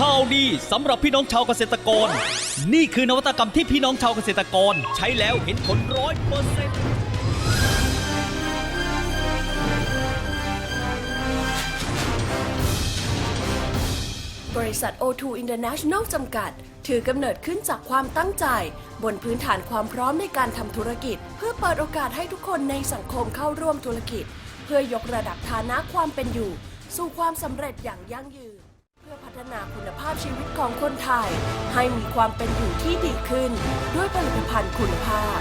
ข่าวดีสำหรับพี่น้องชาวเกษตรกร นี่คือนวัตกรรมที่พี่น้องชาวเกษตรกร ใช้แล้วเห็นผลร้อยเปอร์เซ็นต์บริษัท O2 International จำกัด ถือกำเนิดขึ้นจากความตั้งใจ บนพื้นฐานความพร้อมในการทำธุรกิจ เพื่อเปิดโอกาสให้ทุกคนในสังคมเข้าร่วมธุรกิจ เพื่อยกระดับฐานะความเป็นอยู่ สู่ความสำเร็จอย่างยั่งยืน พื่อพัฒนาคุณภาพชีวิตของคนไทย ให้มีความเป็นอยู่ที่ดีขึ้น ด้วยผลิตภัณฑ์คุณภาพ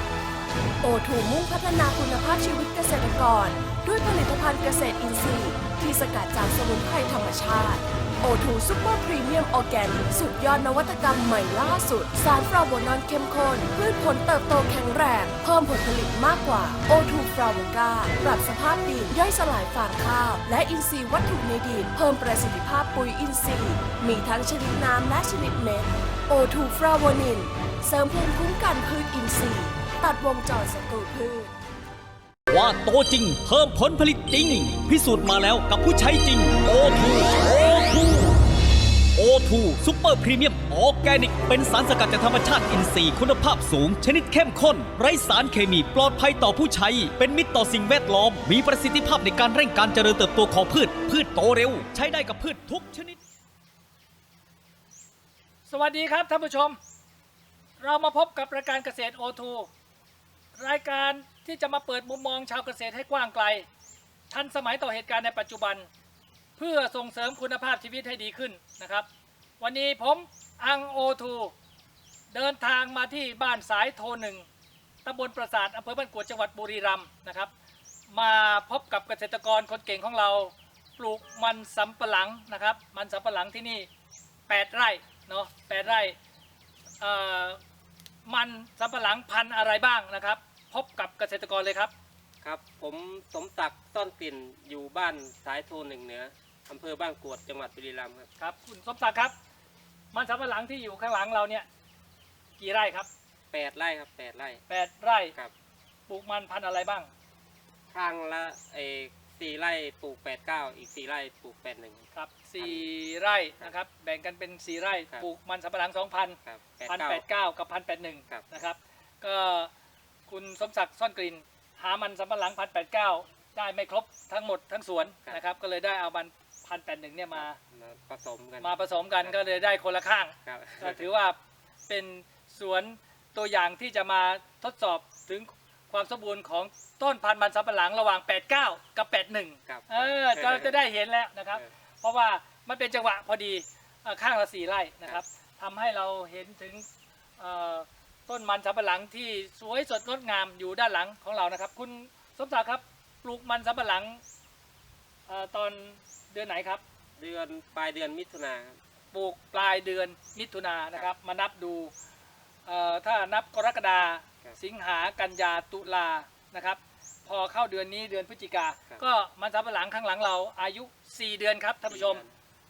โอทูมุ่งพัฒนาคุณภาพชีวิตเกษตรกร ด้วยผลิตภัณฑ์เกษตรอินทรีย์ ที่สกัดจากสมุนไพรธรรมชาติโอทูซูเปอร์พรีเมียมออร์แกนิกสุดยอดนวัตกรรมใหม่ล่าสุด สารฟลาโวนอนเข้มข้นพืชผลเติบโตแข็งแรงเพิ่มผลผลิตมากกว่าโอทูฟลาโวกาปรับสภาพดินย่อยสลายฟางข้าว และอินทรีย์วัตถุในดินเพิ่มประสิทธิภาพปุ๋ยอินทรีย์ มีทั้งชนิดน้ำและชนิดเม็ดโอทูฟลาโวนิน เสริมภูมิคุ้มกันพืชอินทรีย์ ตัดวงจรศัตรูพืช ว่าโตจริง เพิ่มผลผลิตจริง พิสูจน์มาแล้วกับผู้ใช้จริง O2 O2 O2 ซุปเปอร์พรีเมียมออร์แกนิก เป็นสารสกัดจากธรรมชาติอินทรีย์คุณภาพสูง ชนิดเข้มข้น ไร้สารเคมีปลอดภัยต่อผู้ใช้ เป็นมิตรต่อสิ่งแวดล้อม มีประสิทธิภาพในการเร่งการเจริญเติบโตของพืช พืชโตเร็ว ใช้ได้กับพืชทุกชนิด สวัสดีครับท่านผู้ชม เรามาพบกับรายการเกษตรโอทู รายการที่จะมาเปิดมุมมองชาวเกษตรให้กว้างไกล ทันสมัยต่อเหตุการณ์ในปัจจุบัน เพื่อส่งเสริมคุณภาพชีวิตให้ดีขึ้นนะครับ วันนี้ผมอังโอทูเดินทางมาที่บ้านสายโทหนึ่งตำบลปราสาทอำเภอบ้านกวดจังหวัดบุรีรัมย์นะครับ มาพบกับเกษตรกรคนเก่งของเรา ปลูกมันสำปะหลังนะครับ มันสำปะหลังที่นี่ 8 ไร่เนาะแปดไร่ มันสำปะหลังพันธุ์อะไรบ้างนะครับ พบกับเกษตรกรเลยครับ ครับ ผมสมศักดิ์ซ่อนกลิ่นอยู่บ้านสายโทหนึ่งเหนืออำเภอบ้านกรวดจังหวัดบุรีรัมย์ครับครับ คุณสมศักดิ์ครับ มันสำปะหลังที่อยู่ข้างหลังเราเนี่ย กี่ไร่ครับแปดไร่ครับแปดไร่ แปดไร่ครับ ปลูกมันพันธุ์อะไรบ้าง ข้างละเออ สี่ไร่ปลูกแปดเก้าอีกสี่ไร่ปลูกแปดหนึ่ง ครับสี่ไร่นะครับ แบ่งกันเป็นสี่ไร่ครับ ปลูกมันสำปะหลังสองพันครับแปดพันเก้า แปดเก้ากับพันแปดหนึ่งครับ นะครับ ก็คุณสมศักดิ์ซ่อนกลิ่น หามันสำปะหลังพันแปดเก้าได้ไม่ครบทั้งหมดทั้งสวนนะครับ ก็เลยได้เอามันพันแปดหนึ่งเนี่ยมา มาผสมกัน มาผสมกันก็เลยได้คนละข้าง ครับ ก็ถือว่าเป็นสวนตัวอย่างที่จะมาทดสอบถึง ความสมบูรณ์ของต้นพันธุ์มันสำปะหลังระหว่าง 89 กับ81ครับเออจะจะได้เห็นแล้วนะครับ เออ เพราะว่ามันเป็นจังหวะพอดีเอ่อข้างละสี่ไร่นะครับทำให้เราเห็นถึงเอ่อต้นมันสำปะหลังที่สวยสดงดงามอยู่ด้านหลังของเรานะครับ คุณสมศักดิ์ครับปลูกมันสำปะหลังเอ่อตอนเดือนไหนครับ เดือนปลายเดือนมิถุนาครับ ปลูกปลายเดือนมิถุนายนนะครับ มานับดูเอ่อถ้านับกรกฎา ครับสิงหากันยาตุลานะครับ พอเข้าเดือนนี้เดือนพฤศจิกา ครับ ก็มันสำปะหลังข้างหลังเราอายุ 4 เดือนครับท่านผู้ชม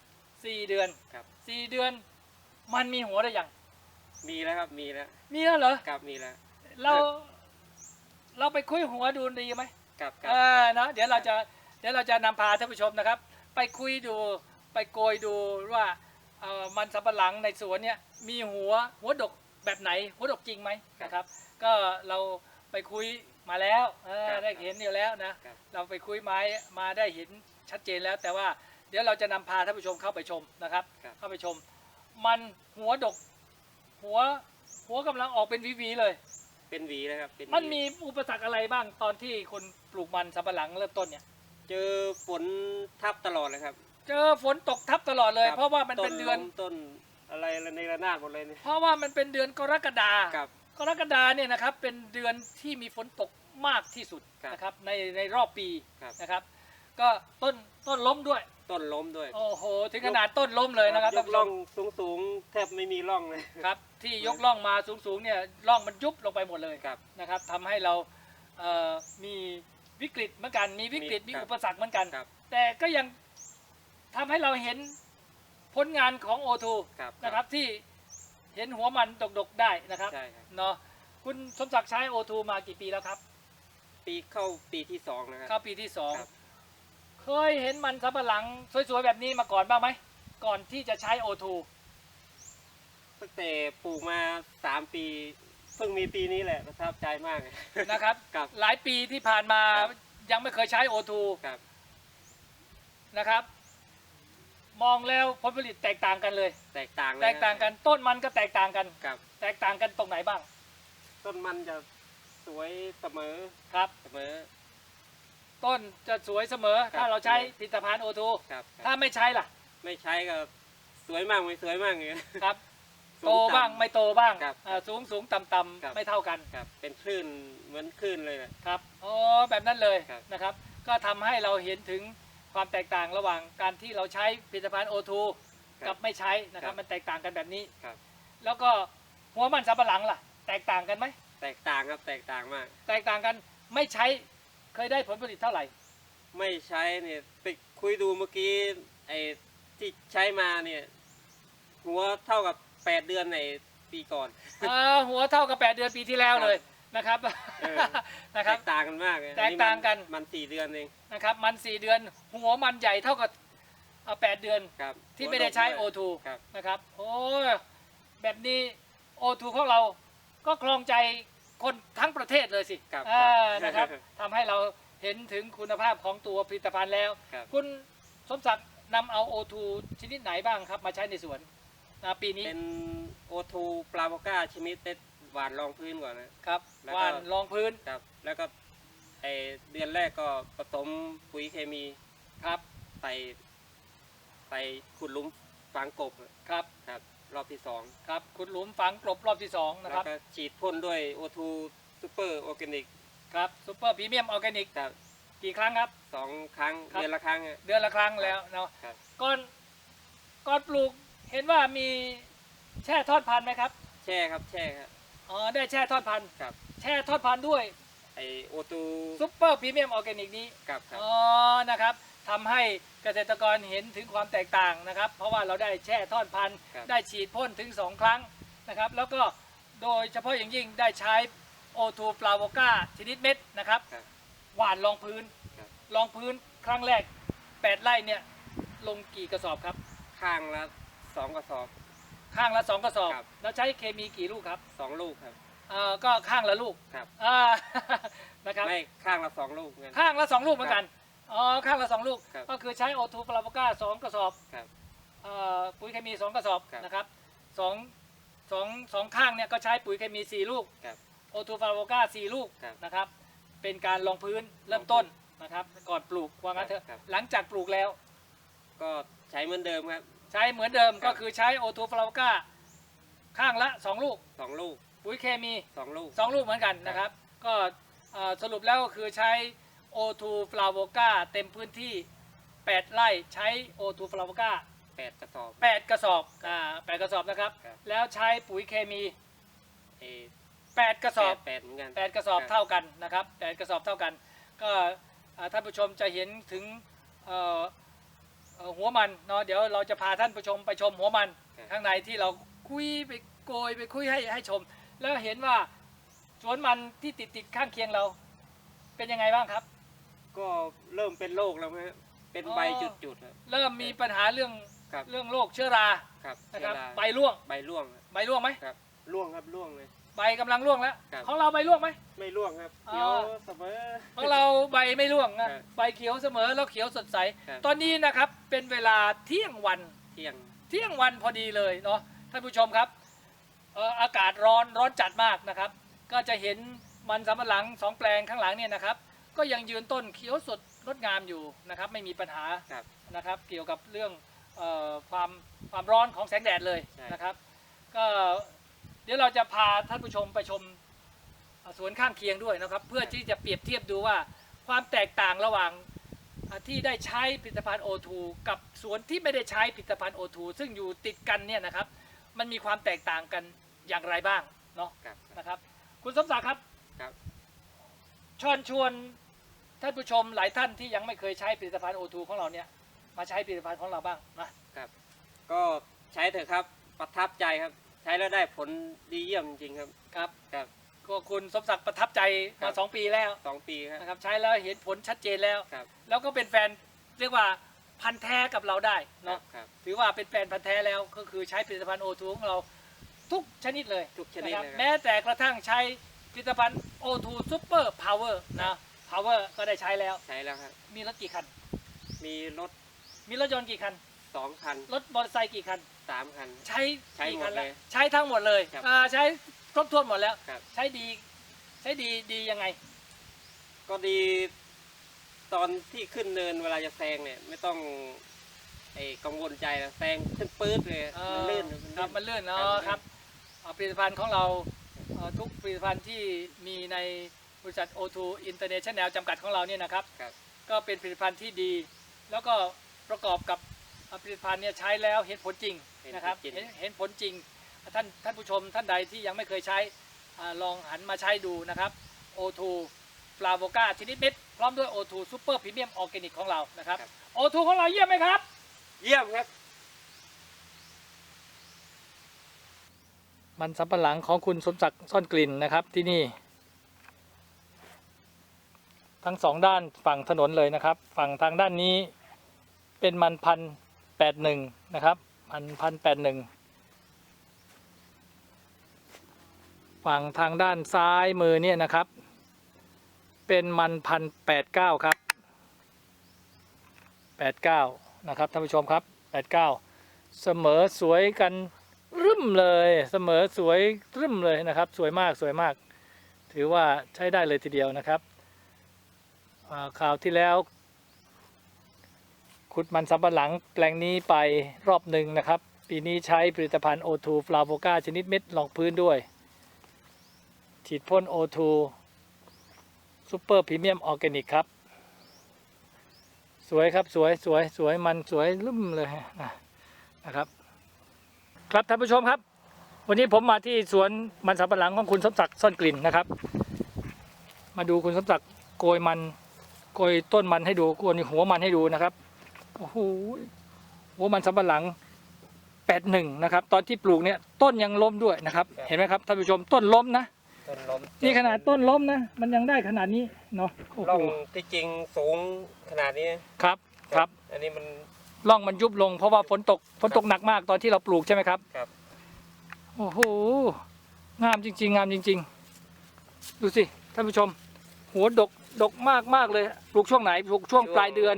4 เดือน ครับ 4 เดือน มันมีหัวได้ยังมีแล้วครับมีแล้วมีแล้วเหรอ ครับมีแล้ว เราเราไปคุยหัวดูดีไหมครับครัเออนะเดี๋ยวเราจะเดี๋ยวเราจะนำพาท่านผู้ชมนะครับ ไปคุยดูไปโกยดูว่าเอ่อมันสำปะหลังในสวนเนี่ยมีหัวหัวดก แบบไหนหัวดกจริงไหมนะครับ ก็เราไปคุยมาแล้วเออได้เห็นอยู่แล้วนะครับ เราไปคุยไม้มาได้เห็นชัดเจนแล้ว แต่ว่าเดี๋ยวเราจะนำพาท่านผู้ชมเข้าไปชมนะครับ ครับ เข้าไปชม มันหัวดก หัวหัวกำลังออกเป็นหวีๆเลย เป็นหวีนะครับเป็นหวีมันมีอุปสรรคอะไรบ้างตอนที่คนปลูกมันสำปะหลังเริ่มต้นเนี่ย เจอฝนทับตลอดเลยครับ เจอฝนตกทับตลอดเลยคบเพราะว่ามันเป็นเดือนล้มต้น อะไรในระนาดหมดเลยเนี่ย เพราะว่ามันเป็นเดือนกรกฎาครับกรกฎาเนี่ยนะครับเป็นเดือนที่มีฝนตกมากที่สุดครับนะครับในในรอบปีครับ นะครับ ก็ต้นต้นล้มด้วย ต้นล้มด้วยโอ้โหถึงขนาดต้นล้มเลยนะครับยท่านกผู้ชล่อมงสูงสูงๆแทบไม่มีร่องเลย ครับ ที่ยกล่องมาสูงๆเนี่ยล่องมันยุบลงไปหมดเลยครับนะครับทำให้เราเอ่อมีวิกฤตเหมือนกันมีวิกฤตมีมีครับอุปสรรคเหมือนกัน ครับแต่ก็ยังทำให้เราเห็น ผลงานของโอทูครับนะครับที่เห็นหัวมันดกๆได้นะครับใช่ครับ เนาะคุณสมศักดิ์ใช้โอทูมากี่ปีแล้วครับปีเข้าปีที่สองนะครับเข้าปีที่สองครับ เคยเห็นมันสำปะหลังสวยๆแบบนี้มาก่อนบ้างไหมก่อนที่จะใช้โอทูตั้งแต่ปลูกมาสามปี เพิ่งมีปีนี้แหละประทับใจมากเลยนะครับ ครับหลายปีที่ผ่านมาครับ ยังไม่เคยใช้โอทูครับนะครับ มองแล้วผลผลิตแตกต่างกันเลย แตกต่างเลยแตกต่างกันต้นมันก็แตกต่างกันครับ แตกต่างกันตรงไหนบ้าง ต้นมันจะสวยเสมอครับ เสมอ ต้นจะสวยเสมอ ครับถ้าเราใช้ผลิตภัณฑ์โอทูครับครับ ถ้าไม่ใช้ล่ะไม่ใช้ก็สวยมากไม่สวยมากเลยครับสูโตต่ำบ้างไม่โตบ้างครับอ่าสูงสูงต่ำต่ครับำไม่เท่ากันครับ เป็นคลื่นเหมือนคลื่นเลยนะ ครับอ๋อแบบนั้นเลยครับ นะครับ ก็ทำให้เราเห็นถึง ความแตกต่างระหว่างการที่เราใช้ผลิตภัณฑ์โอทูครับกับไม่ใช้นะครับ ครับมันแตกต่างกันแบบนี้ ครับ แล้วก็หัวมันสำปะหลังล่ะ แตกต่างกันไหมแตกต่างครับแตกต่างมาก แตกต่างกันไม่ใช้เคยได้ผลผลิตเท่าไหร่ ไม่ใช้เนี่ยไปคุยดูเมื่อกี้ไอ้ที่ใช้มาเนี่ยหัวเท่ากับแปดเดือนในปีก่อนเอ่อหัวเท่ากับ 8 เดือนปีที่แล้วเลย นะครับเออ นะคแตรับ กต่างกันมากเลยแตกต่างกัน อัมันสี่เดือนเองนะครับ มัน4เดือน หัวมันใหญ่เท่ากับเอ่อ8เดือน ครับที่ไม่ได้ใช้หัวดก O2 วยครับ นะครับ โอ้ยแบบนี้ O2 ของเราก็ครองใจคนทั้งประเทศเลยสิครับอ่าครับนะครับ ทำให้เราเห็นถึงคุณภาพของตัวผลิตภัณฑ์แล้ว ครับ คุณสมศักดิ์นำเอา O2 ชนิดไหนบ้างครับ มาใช้ในสวนนะปีนี้เป็นโอทูปลาโบก้าชนิดเต็ด หวานรองพื้นก่อนนะ ครับแล้วก็ว่านรองพื้นครับ แล้วก็ไอเดือนแรกก็ผสมปุ๋ยเคมีครับใส่ใส่ขุดหลุมฝังกบครับครับ รอบที่สองครับขุดหลุมฝังกลบรอบที่สองนะแล้ควรับ ก็ฉีดพ่นด้วยโอทูซูเปอร์ออร์แกนิกครับซูเปอร์พรีเมียมออร์แกนิกครับกี่ครั้งครับ สองครั้งครับ เดือนละครั้งอะ เดือนละครั้งแล้วเนาะครับ ก่อนก่อนปลูกเห็นว่ามีแช่ทอดพันธุ์ไหมครับ แช่ครับแช่ครับ อ๋อได้แช่ทอดพันธุ์ครับ แช่ทอดพันธุ์ด้วยไอโอทูซูเปอร์พรีเมียมออร์แกนิกนี้ครับครับอ๋อนะครับทำให้เกษตรกรเห็นถึงความแตกต่างนะครับ เพราะว่าเราได้แช่ทอดพันธุ์ครับได้ฉีดพ่นถึง 2 ครั้งนะครับ แล้วก็โดยเฉพาะอย่างยิ่งได้ใช้โอทูฟลาวก้าชนิดเม็ดนะครับครับหว่านรองพื้นครับรองพื้นครั้งแรก 8 ไร่เนี่ยลงกี่กระสอบครับ ข้างละสองกระสอบ ข้างละ2กระสอบครับ แล้วใช้เคมีกี่ลูกครับสองลูกครับ เอ่อก็ข้างละลูกครับ อ่า นะครับ ไม่ข้างละสองลูกเงิน ข้างละ2ลูกเหมือนกัน อ๋อ ข้างละ2ลูก ครับก็คือใช้โอทูฟลาวก้าสองกระสอบครับเอ่อปุ๋ยเคมี2กระสอบครับนะครับสองสองสองข้างเนี่ยก็ใช้ปุ๋ยเคมี4ลูกครับโอทูฟลาวก้าสี่ลูกครับนะครับ เป็นการลงพื้นเริ่มต้นนะครับ ก่อนปลูกว่างั้นเถอะ ครับ หลังจากปลูกแล้ว ก็ใช้เหมือนเดิมครับ ใช้เหมือนเดิมครับก็คือใช้โอทูฟลาวก้าข้างละ 2 ลูก สองลูกปุ๋ยเคมี สองลูก 2 ลูกเหมือนกันนะครับ ก็เอ่อสรุปแล้วก็คือใช้โอทูฟลาวก้าเต็มพื้นที่ 8 ไร่ใช้โอทูฟลาวก้า แปดกระสอบ 8 กระสอบอ่าแปดกระสอบนะครับ ครับ แล้วใช้ปุ๋ยเคมี เอ8กระสอบแปดเหมือนกัน แปดกระสอบครับ เท่ากันนะครับแปดกระสอบเท่ากัน ก็อ่าท่านผู้ชมจะเห็นถึงเอ่อ เอ่อหัวมันเนาะเดี๋ยวเราจะพาท่านผู้ชมไปชมหัวมันครับ ข้างในที่เราคุยไปโกยไปคุยให้ให้ชม แล้วเห็นว่าสวนมันที่ติดติดข้างเคียงเรา เป็นยังไงบ้างครับ ก็เริ่มเป็นโรคแล้วไหมฮะเป็นอ๋อใบจุดๆครับเริ่มมีปัญหาเรื่องครับเรื่องโรคเชื้อราครับนะครับเชื้อราใบร่วงใบร่วงครับใบร่วงไหมครับร่วงครับร่วงเลย ใบกำลังร่วงแล้ว ครับ ของเราใบร่วงไหม ไม่ร่วงครับอ๋อเขียวเสมอ ของเราใบไม่ร่วงนะ ครับใบเขียวเสมอแล้วเขียวสดใส ครับ ตอนนี้นะครับเป็นเวลาเที่ยงวัน เที่ยง เที่ยงวันพอดีเลยเนาะท่านผู้ชมครับเอ่ออากาศร้อนร้อนจัดมากนะครับ ก็จะเห็นมันสำปะหลังสองแปลงข้างหลังเนี่ยนะครับ ก็ยังยืนต้นเขียวสดงดงามอยู่นะครับ ไม่มีปัญหาครับนะครับ เกี่ยวกับเรื่องเออความความร้อนของแสงแดดเลยใช่ นะครับ ก็ เดี๋ยวเราจะพาท่านผู้ชมไปชมเอ่อสวนข้างเคียงด้วยนะครับ เพื่อที่จะเปรียบเทียบดูว่าความแตกต่างระหว่างอ่าที่ได้ใช้ผลิตภัณฑ์ O2 กับสวนที่ไม่ได้ใช้ผลิตภัณฑ์ O2 ซึ่งอยู่ติดกันเนี่ยนะครับ มันมีความแตกต่างกันอย่างไรบ้างเนาะครับนะครับ คุณสมศักดิ์ครับครับเชิญชวนท่านผู้ชมหลายท่านที่ยังไม่เคยใช้ผลิตภัณฑ์ O2 ของเราเนี่ยมาใช้ผลิตภัณฑ์ของเราบ้างนะครับ ก็ใช้เถอะครับประทับใจครับ ใช้แล้วได้ผลดีเยี่ยมจริงๆครับ ครับ ครับ ก็คุณสมศักดิ์ประทับใจครัมาบ สองปีแล้วสองปีครับ นะครับใช้แล้วเห็นผลชัดเจนแล้ว ครับแล้วก็เป็นแฟนเรียกว่าพันธุ์แท้กับเราได้ครับเนาะครับถือถือว่าเป็นแฟนพันธ์แท้แล้วก็คือใช้ผลิตภัณฑ์โอทูของเราทุกชนิดเลยทุกชนิดะครับเลยครับแม้แต่กระทั่งใช้ผลิตภัณฑ์โอทูซูเปอร์พาวเวอร์นะพาวเวอร์ก็ได้ใช้แล้ว ใช้แล้วครับ มีรถกี่คัน มีรถมีรถยนต์กี่คัน สองคันรถมอเตอร์ไซค์กี่คัน สามคัน ใช้ใช้กี่หมคัดนแล้วเลยใช้ทั้งหมดเลยครับอ่าใช้ครบถ้วนหมดแล้ว ครับ ใช้ดี ใช้ดีดียังไง ก็ดี ตอนที่ขึ้นเนินเวลาจะแซงเนี่ย ไม่ต้องไอ้กังวลใจนะแซงขึ้นปื๊ดเลยเออมันลื่นครับมันลื่นคเนาะรับครับเอาผลิตภัณฑ์ของเราเอ่อทุกผลิตภัณฑ์ที่มีในบริษัท O2 International จำกัดของเราเนี่ยนะครับ ครับ ก็เป็นผลิตภัณฑ์ที่ดี แล้วก็ประกอบกับ ผลิตภัณฑ์เนี่ยใช้แล้วเห็นผลจริงนะครับเห็นผลจริงเห็นเห็นผลจริง ท่านท่านผู้ชมท่านใดที่ยังไม่เคยใช้อาลองหันมาใช้ดูนะครับ O2 ฟลาโวกาชนิดเม็ดพร้อมด้วย O2 Super Premium Organic ของเรานะครับ O2 ของเราเยี่ยมไหมครับ เยี่ยมครับ มันสำปะหลังของคุณสมศักดิ์ซ่อนกลิ่นนะครับที่นี่ ทั้งสองด้านฝั่งถนนเลยนะครับ ฝั่งทางด้านนี้เป็นมันพัน แปดหนึ่งนะครับมันพันแปดหนึ่งฝั่งทางด้านซ้ายมือเนี่ยนะครับ เป็นมันพันแปดเก้าครับแปดเก้านะครับท่านผู้ชมครับแปดเก้าเสมอสวยกันรึมเลยเสมอสวยรึมเลยนะครับ สวยมากสวยมาก ถือว่าใช้ได้เลยทีเดียวนะครับข่าวที่แล้ว ขุดมันสำปะหลังแปลงนี้ไปรอบหนึ่งนะครับ ปีนี้ใช้ผลิตภัณฑ์ O2 ฟลาโวกาชนิดเม็ดรองพื้นด้วย ฉีดพ่น O2 ซูเปอร์พรีเมียมออร์แกนิกครับ สวยครับสวยสวยสวยมันสวยรึมเลยนะนะครับ ครับท่านผู้ชมครับ วันนี้ผมมาที่สวนมันสำปะหลังของคุณสมศักดิ์ซ่อนกลิ่นนะครับ มาดูคุณสมศักดิ์โกยมันโกยต้นมันให้ดูโกยหัวมันให้ดูนะครับ โอ้โหหัวมันสำปะหลังแปดหนึ่งนะครับ ตอนที่ปลูกเนี่ยต้นยังล้มด้วยนะครับ เห็นไหมครับท่านผู้ชมต้นล้มนะต้นล้มนี่ขนาดต้นล้มนะ มันยังได้ขนาดนี้เนาะโอ้ร่องโหที่จริงสูงขนาดนี้ครับครับ อันนี้มันร่องมันยุบลง เพราะว่าฝนตกฝนตกหนักมากตอนที่เราปลูกใช่ไหมครับครับโอ้โหงามจริง ๆ งามจริง ๆ ดูสิท่านผู้ชม หัวดกดกมากมากเลย ปลูกช่วงไหนปลูกช่วงปลายเดือน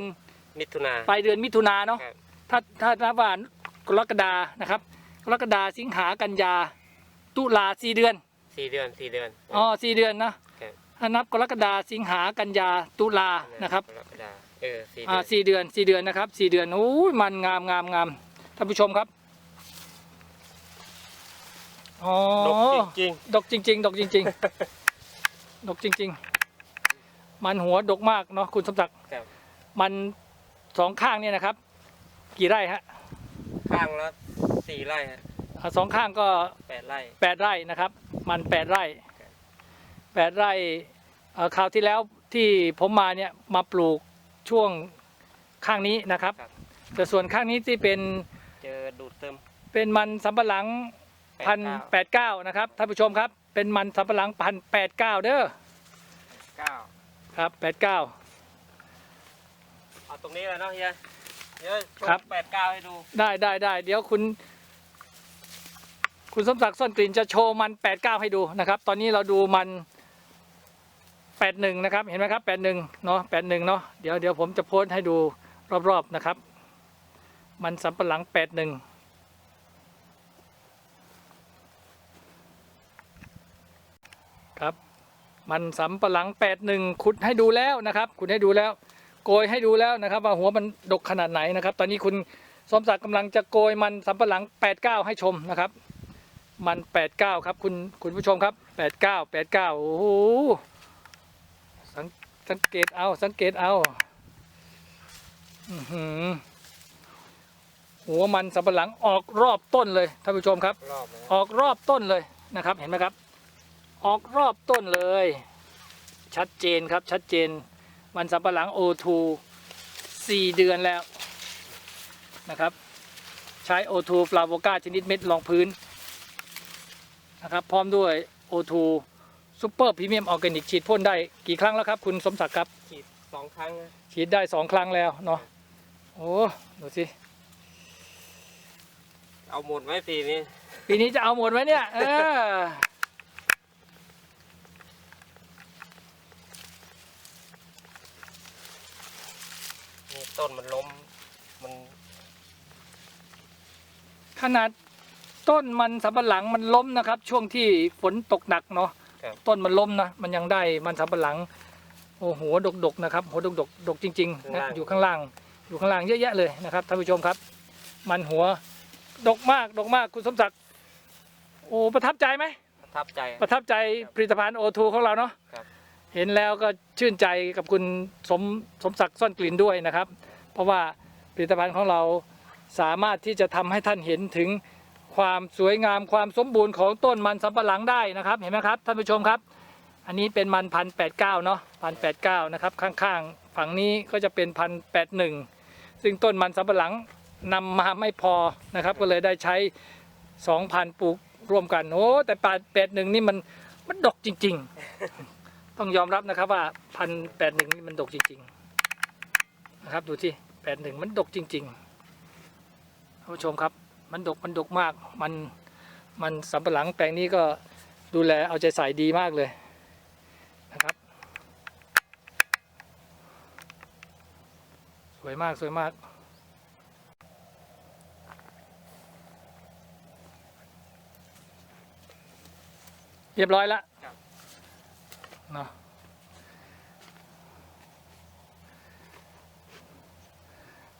มิถุนาปลายเดือนมิถุนาเนาะครับถ้าถ้านับว่ากรกฎานะครับกรกฎาสิงหากันยา ตุลาสี่เดือนสี่เดือนสี่เดือน อ๋อสี่เดือนนะครับถ้านับกรกฎาสิงหากันยาตุลานะครับกรกฎาเออสี่เดือ่าอนสี่เดือนสี่เดือนนะครับสี่เดือนโอ้ยมันงามงามงามท่านผู้ชมครับอ๋อดกจริงดกจริง ๆ ดกจริง ๆ ดกจริง ๆ มันหัวดกมากเนาะคุณสมศักดิ์ๆครับ มัน สองข้างเนี่ยนะครับ กี่ไร่ฮะข้างละสี่ไร่ฮะอ่าสองข้างก็แปดไร่แปดไร่นะครับ มันแปดไร่แปดไร่เอ่อคราวที่แล้วที่ผมมาเนี่ยมาปลูกช่วงข้างนี้นะครับ แต่ส่วนข้างนี้ที่เป็นเจอดูดเติมเป็นมันสำปะหลัง พันแปดเก้านะครับท่านผู้ชมครับ เป็นมันสำปะหลังพันแปดเก้าเด้อเก้าครับแปดเก้า เอาตรงนี้เลยเนาะเฮียเดี๋ยวโชครับ ว์แปดเก้าให้ดูได้ได้ได้เดี๋ยวคุณ คุณสมศักดิ์ซ่อนกลิ่นจะโชว์มันแปดเก้าให้ดูนะครับ ตอนนี้เราดูมันแปดหนึ่งนะครับ เห็นไหมครับแปดหนึ่งเนาะแปดหนึ่งเนาะเดี๋ยวเดี๋ยวผมจะโพสต์ให้ดูรอบๆนะครับ มันสำปะหลังแปดหนึ่งครับ มันสำปะหลังแปดหนึ่งขุดให้ดูแล้วนะครับขุดให้ดูแล้ว โกยให้ดูแล้วนะครับ ว่าหัวมันดกขนาดไหนนะครับ ตอนนี้คุณสมศักดิ์กำลังจะโกยมันสำปะหลัง 89 ให้ชมนะครับ มัน 89 ครับคุณคุณผู้ชมครับ 89 89 โอ้โหสังสังเกตเอาสังเกตเอาอื้อหือหัวมันสำปะหลังออกรอบต้นเลยท่านผู้ชมครับรอบนะออกรอบต้นเลยนะครับ เห็นไหมครับ ออกรอบต้นเลย ชัดเจนครับชัดเจน มันสำปะหลัง O2 สี่เดือนแล้วนะครับ ใช้ O2 ฟลาโวกาชนิดเม็ดรองพื้นนะครับ พร้อมด้วย O2 ซูเปอร์พรีเมียมออร์แกนิกฉีดพ่นได้กี่ครั้งแล้วครับ คุณสมศักดิ์ครับขีดสองครั้งนะฉีดได้สองครั้งแล้วเนาะโอ้ดูสิ เอาหมดไว้ปีนี้ ปีนี้จะเอาหมดไหมเนี่ย เออ ต้นมันล้มมัน ขนาดต้นมันสำปะหลังมันล้มนะครับ ช่วงที่ฝนตกหนักเนาะครับ ต้นมันล้มนะมันยังได้มันสำปะหลัง โอ้โหดกดกๆนะครับหัวดกดกๆดกจริงๆนะอยู่ข้างล่าง อยู่ข้างล่างเยอะแยะเลยนะครับท่านผู้ชมครับ มันหัวดกมากดกมากคุณสมศักดิ์โอ้ประทับใจไหม ประทับใจ ประทับใจผลิตภัณฑ์โอทูของเราเนาะครับ เห็นแล้วก็ชื่นใจกับคุณสมสมศักดิ์ซ่อนกลิ่นด้วยนะครับ เพราะว่าผลิตภัณฑ์ของเราสามารถที่จะทำให้ท่านเห็นถึงความสวยงามความสมบูรณ์ของต้นมันสำปะหลังได้นะครับ เห็นไหมครับท่านผู้ชมครับ อันนี้เป็นมันพันแปดเก้าเนาะพันแปดเก้านะครับข้างๆ ฝั่งนี้ก็จะเป็นพันแปดหนึ่งซึ่งต้นมันสำปะหลังนำมาไม่พอนะครับ ก็เลยได้ใช้สองพันปลูกร่วมกันโอ้แต่แปดแปดหนึ่งนี่มันมันดกจริง ๆ ต้องยอมรับนะครับว่าพันแปดหนึ่งนี่มันดกจริง ๆ นะครับ ดูที่แปดหนึ่งมันดกจริงๆท่านผู้ชมครับ มันดกมันดกมาก มันมันสำปะหลังแปลงนี้ก็ดูแลเอาใจใส่ดีมากเลยนะครับ สวยมากสวยมากเรียบร้อยแล้ว เนาะ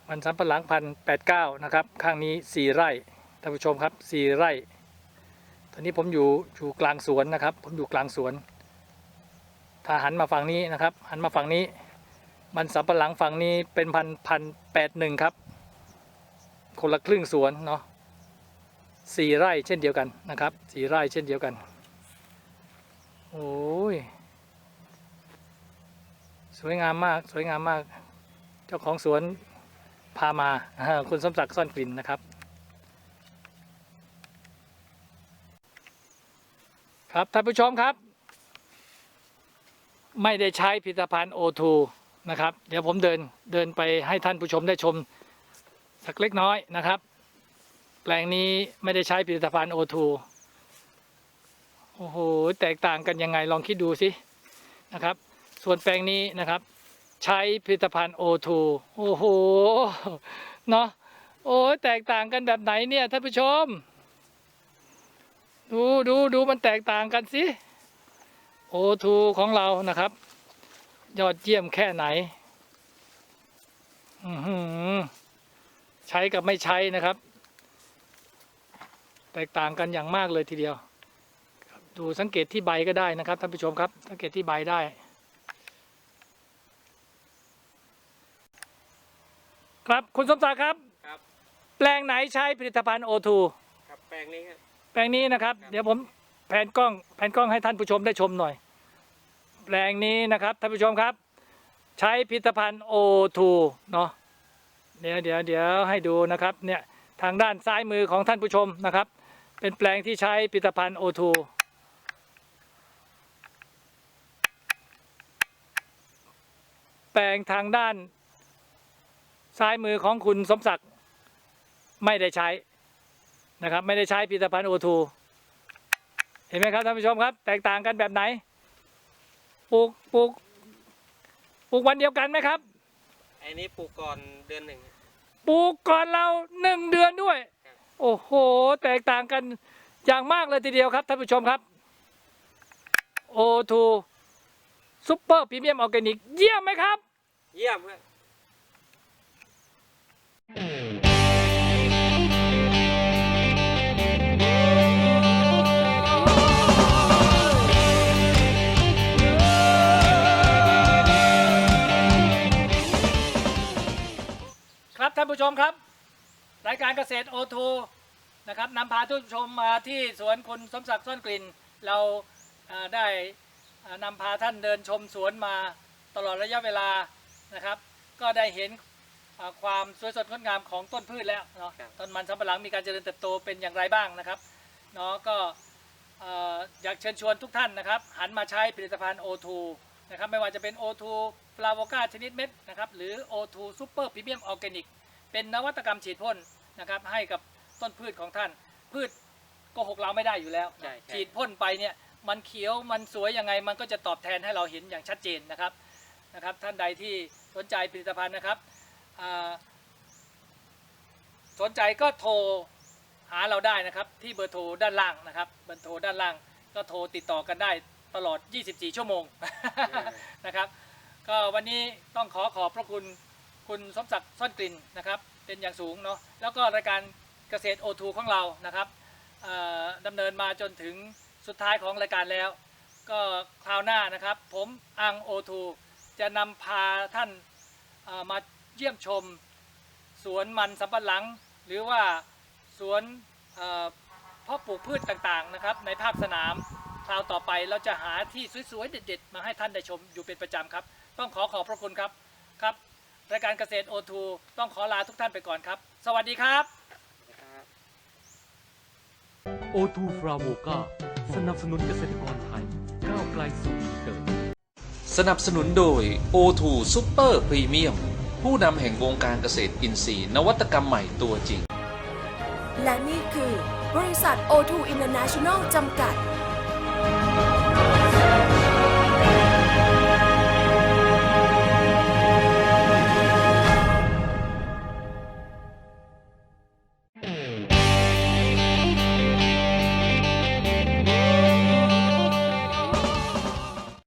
มันสำปะหลังพันแปดเก้านะครับ ข้างนี้สี่ไร่ท่านผู้ชมครับสี่ไร่ ตอนนี้ผมอยู่อยู่กลางสวนนะครับ ผมอยู่กลางสวน ถ้าหันมาฝั่งนี้นะครับ หันมาฝั่งนี้ มันสำปะหลังฝั่งนี้เป็นพันพันแปดหนึ่งครับ คนละครึ่งสวนเนาะสี่ไร่เช่นเดียวกันนะครับสี่ไร่เช่นเดียวกัน โอ้ย วยงามมาก สวยงามมาก เจ้าของสวนพามาคุณสมศักดิ์ซ่อนกลิ่นนะครับ ครับท่านผู้ชมครับ ไม่ได้ใช้ผลิตภัณฑ์โอทูนะครับ เดี๋ยวผมเดินเดินไปให้ท่านผู้ชมได้ชมสักเล็กน้อยนะครับ แปลงนี้ไม่ได้ใช้ผลิตภัณฑ์โอทูโอ้โห แตกต่างกันยังไงลองคิดดูสินะครับ ส่วนแปลงนี้นะครับ ใช้ผลิตภัณฑ์ O2 โอ้โห เนาะโอ้ยแตกต่างกันแบบไหนเนี่ยท่านผู้ชม ดูดูดูมันแตกต่างกันสิ O2 ของเรานะครับ ยอดเยี่ยมแค่ไหนอือหือใช้กับไม่ใช้นะครับ แตกต่างกันอย่างมากเลยทีเดียวดูสังเกตที่ใบก็ได้นะครับท่านผู้ชมครับ สังเกตที่ใบได้ ครับคุณสมศักดิ์ครับครับแปลงไหนใช้ผลิตภัณฑ์โอทูครับแปลงนี้ครับ แปลงนี้นะครับ ครับ เดี๋ยวผมแผนกล้องแผนกล้องให้ท่านผู้ชมได้ชมหน่อย แปลงนี้นะครับท่านผู้ชมครับ ใช้ผลิตภัณฑ์โอทูเนาะเดี๋ยวเดี๋ยวเดี๋ยวให้ดูนะครับเนี่ยทางด้านซ้ายมือของท่านผู้ชมนะครับ เป็นแปลงที่ใช้ผลิตภัณฑ์โอทูแปลงทางด้าน ซ้ายมือของคุณสมศักดิ์ไม่ได้ใช้นะครับ ไม่ได้ใช้ผลิตภัณฑ์โอทูเห็นไหมครับท่านผู้ชมครับ แตกต่างกันแบบไหนปลูกปลูกปลูกวันเดียวกันไหมครับไอ้นี้ปลูกก่อนเดือนหนึ่ง ปลูกก่อนเราหนึ่งเดือนด้วย ครับ โอ้โห แตกต่างกันอย่างมากเลยทีเดียวครับท่านผู้ชมครับโอทูซุปเปอร์พรีเมียมออร์แกนิกเยี่ยมไหมครับ เยี่ยมครับ ครับท่านผู้ชมครับ รายการเกษตรโอทูนะครับนำพาทุกผู้ชมมาที่สวนคุณสมศักดิ์ซ่อนกลิ่น เราได้นำพาท่านเดินชมสวนมาตลอดระยะเวลานะครับ ก็ได้เห็น อ่อความสวยสดงดงามของต้นพืชแล้วเนาะครับ ต้นมันสำปะหลังมีการเจริญเติบโตเป็นอย่างไรบ้างนะครับเนาะก็เอ่ออยากเชิญชวนทุกท่านนะครับ หันมาใช้ผลิตภัณฑ์ O2 นะครับไม่ว่าจะเป็น O2 ฟลาโวกาชนิดเม็ดนะครับหรือ O2 Super Premium Organic เป็นนวัตกรรมฉีดพ่นนะครับให้กับต้นพืชของท่าน พืชโกหกเราไม่ได้อยู่แล้ว ใช่ใช่ ฉีดพ่นไปเนี่ยมันเขียวมันสวยยังไง มันก็จะตอบแทนให้เราเห็นอย่างชัดเจนนะครับนะครับ ท่านใดที่สนใจผลิตภัณฑ์นะครับอ่า สนใจก็โทรหาเราได้นะครับ ที่เบอร์โทรด้านล่างนะครับเบอร์โทรด้านล่าง ก็โทรติดต่อกันได้ตลอด 24 ชั่วโมงนะครับ ก็วันนี้ต้องขอขอบพระคุณคุณสมศักดิ์ซ่อนกลิ่นนะครับ เป็นอย่างสูงเนาะแล้วก็รายการเกษตรโอทูของเรานะครับดำเนินมาจนถึงสุดท้ายของรายการแล้ว ก็คราวหน้านะครับ ผมอังโอทูจะนำพาท่านมา เยี่ยมชม สวนมันสำปะหลัง หรือว่าสวนเอ่อเพาะปลูกพืชต่างๆนะครับ ในภาคสนามคราวต่อไปเราจะหาที่สวยๆเด็ด ๆ มาให้ท่านได้ชมอยู่เป็นประจำครับ ต้องขอขอบพระคุณครับครับรายการเกษตรโอทูต้องขอลาทุกท่านไปก่อนครับ สวัสดีครับโอทูฟราโวกาสนับสนุนเกษตรกรไทยก้าวไกลสู่อีกเกิดสนับสนุนโดย O2 Super Premium ผู้นำแห่งวงการเกษตรอินทรีย์ นวัตกรรมใหม่ตัวจริง และนี่คือบริษัท O2 International จำกัด